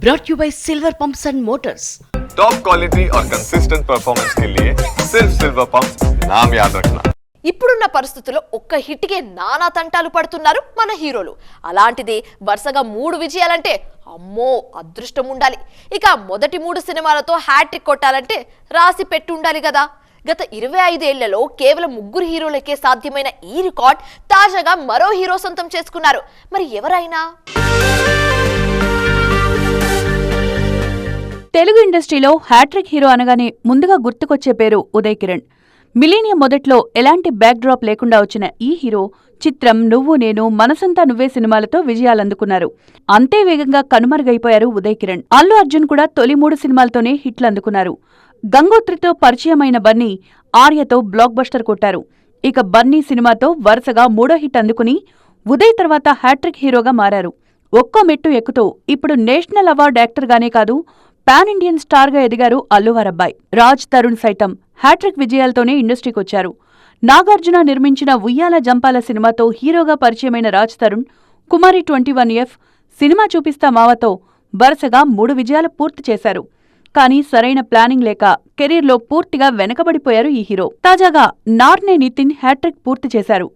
brought you by Silver Pumps and Motors. Top quality और consistent performance के लिए सिर्फ सिल्वर पंप नाम याद रखना ఇప్పుడున్న పరిస్థితుల్లో ఒక్క హిట్కే నానా తంటాలు పడుతున్నారు మన హీరోలు అలాంటిది వరుసగా మూడు విజయాలంటే అమ్మో అదృష్టం ఉండాలి ఇక మొదటి మూడు సినిమాలతో హ్యాట్రిక్ కొట్టాలంటే రాసి పెట్టి ఉండాలి కదా గత ఇరవై ఐదేళ్లలో కేవలం ముగ్గురు హీరోలకే సాధ్యమైన ఈ రికార్డ్ తాజాగా మరో హీరో సొంతం చేసుకున్నారు మరి ఎవరైనా తెలుగు ఇండస్ట్రీలో హ్యాట్రిక్ హీరో అనగానే ముందుగా గుర్తుకొచ్చే పేరు ఉదయ్ కిరణ్. మిలీనియం మొదట్లో ఎలాంటి బ్యాక్ డ్రాప్ లేకుండా వచ్చిన ఈ హీరో చిత్రం నువ్వు నేను మనసంతా నువ్వే సినిమాలతో విజయాలందుకున్నారు. అంతే వేగంగా కనుమరుగైపోయారు ఉదయ్ కిరణ్. అల్లు అర్జున్ కూడా తొలి మూడు సినిమాలతోనే హిట్లు అందుకున్నారు. గంగోత్రితో పరిచయమైన బన్నీ ఆర్యతో బ్లాక్ బస్టర్ కొట్టారు. ఇక బన్నీ సినిమాతో వరుసగా మూడో హిట్ అందుకుని ఉదయ్ తర్వాత హ్యాట్రిక్ హీరోగా మారారు. ఒక్కో మెట్టు ఎక్కుతూ ఇప్పుడు నేషనల్ అవార్డు యాక్టర్గానే కాదు పాన్ ఇండియన్ స్టార్గా ఎదిగారు అల్లువారబ్బాయ్ రాజ్ తరుణ్ సైతం హ్యాట్రిక్ విజయాలతోనే ఇండస్ట్రీకొచ్చారు. నాగార్జున నిర్మించిన ఉయ్యాల జంపాల సినిమాతో హీరోగా పరిచయమైన Raj Tarun Kumari twenty one F cinema చూపిస్తా మావతో వరుసగా మూడు విజయాలు పూర్తి చేశారు. కానీ సరైన ప్లానింగ్ లేక కెరీర్లో పూర్తిగా వెనకబడిపోయారు ఈ హీరో. తాజాగా నార్నే నితిన్ హ్యాట్రిక్ పూర్తి చేశారు.